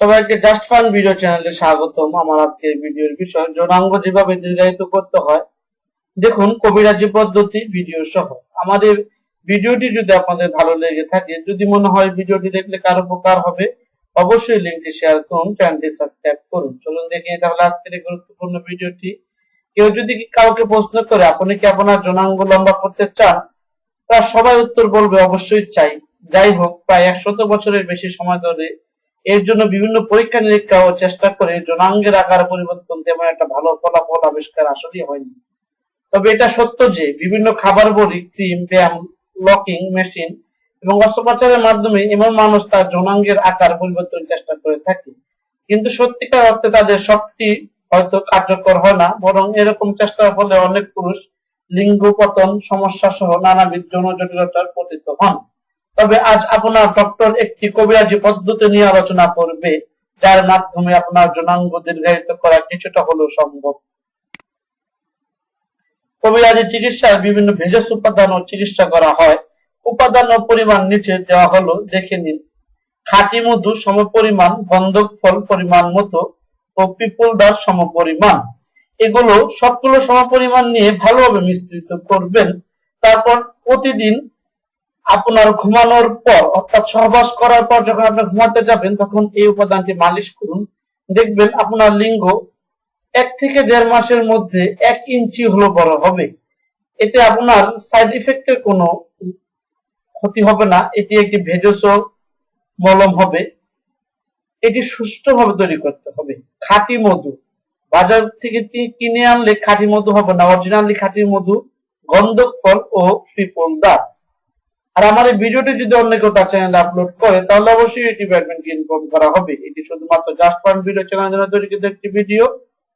সবাইকে just fun video চ্যানেলে স্বাগতম। আমার আজকের ভিডিওর বিষয় যৌনাঙ্গ যেভাবে দীর্ঘায়িত করতে হয়, দেখুন কবিরাজি পদ্ধতি ভিডিও সহ। আমাদের ভিডিওটি যদি আপনাদের ভালো লেগে থাকে, যদি মনে হয় ভিডিওটি দেখলে কারও উপকার হবে, অবশ্যই লিঙ্কটি শেয়ার করুন চ্যানেলটি সাবস্ক্রাইব করুন। চলুন দেখি তাহলে আজকের এই গুরুত্বপূর্ণ ভিডিওটি। কেউ যদি কাউকে প্রশ্ন করে, আপনি কি আপনার যৌনাঙ্গ লম্বা করতে চান? তারা সবাই উত্তর বলবে, অবশ্যই চাই। যাই হোক, প্রায় একশত বছরের বেশি সময় ধরে এর জন্য বিভিন্ন পরীক্ষা নিরীক্ষা ও চেষ্টা করে যৌনাঙ্গের আকার পরিবর্তন তেমন একটা ভালো ফলাফল আবিষ্কার আসলেই হয়নি। তবে এটা সত্য যে বিভিন্ন খাবার বড়ি ক্রিম, ব্যায়াম, লকিং মেশিন এবং অস্ত্রোপচারের মাধ্যমে এমন মানুষ তার যৌনাঙ্গের আকার পরিবর্তন চেষ্টা করে থাকে। কিন্তু সত্যিকার অর্থে তাদের সবটি হয়তো কার্যকর হয় না, বরং এরকম চেষ্টার ফলে অনেক পুরুষ লিঙ্গ পতন সমস্যা সহ নানাবিধ যৌন জটিলতার পতিত হন। তবে আজ আপনার ডক্টর একটি কবিরাজি পদ্ধতি নিয়ে আলোচনা করবে, যার মাধ্যমে আপনার যৌনাঙ্গ দীর্ঘায়িত করা কিছুটা হলেও সম্ভব। কবিরাজি চিকিৎসায় বিভিন্ন ভেষজ উপাদান ও চিকিৎসা করা হয়। উপাদান ও পরিমাণ নিচে দেওয়া হলো, দেখে নিন। খাঁটি মধু সমপরিমাণ গন্ধক ফল পরিমাণ মতো ও পিপুল দাস সমপরিমাণ। এগুলো সবগুলো সমপরিমাণ নিয়ে ভালোভাবে মিশ্রিত করবেন। তারপর প্রতিদিন আপনার ঘুমানোর পর, অর্থাৎ সহবাস করার পর যখন আপনি ঘুমাতে যাবেন, তখন এই উপাদানটি মালিশ করুন। দেখবেন আপনার লিঙ্গ এক থেকে দেড় মাসের মধ্যে এক ইঞ্চি হলো বড় হবে। এতে আপনার সাইড ইফেক্টের কোনো ক্ষতি হবে না। এটি একটি ভেষজ মলম হবে। এটি সুষ্ঠুভাবে তৈরি করতে হবে। খাঁটি মধু। বাজার থেকে কিনে আনলে খাঁটি মধু হবে না? অরিজিনালি খাঁটি মধু, গন্ধক ফল ও পিপল দাঁত আর আমার এই ভিডিওটি যদি অন্য কেউ তার চ্যানেলে আপলোড করে, তাহলে অবশ্যই এটি ব্যাডমিন্টন ইনফর্ম করা হবে। এটি শুধুমাত্র জাস্ট ওয়ান ভিডিও চ্যানেল জন্য তৈরিকৃত একটি ভিডিও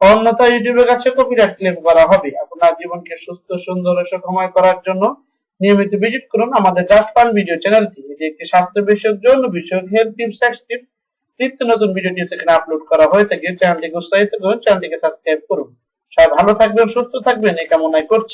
অন্যথা ইউটিউবের কাছে কপিরাইট ক্লেম করা হবে। আপনার জীবনকে সুস্থ, সুন্দর ও সুখময় করার জন্য নিয়মিত ভিজিট করুন আমাদের জাস্ট ওয়ান ভিডিও চ্যানেলটি এটি একটি স্বাস্থ্য বিষয়ক জন্য বিষয়ক হেলথ টিপস সেক্স টিপস নিত্য নতুন ভিডিও টিপস এখানে আপলোড করা হয়ে থাকে। চ্যানেলটিকে উৎসাহিত করুন চ্যানেলটিকে সাবস্ক্রাইব করুন। সবাই ভালো থাকবেন, সুস্থ থাকবেন, এই কামনায় করছি।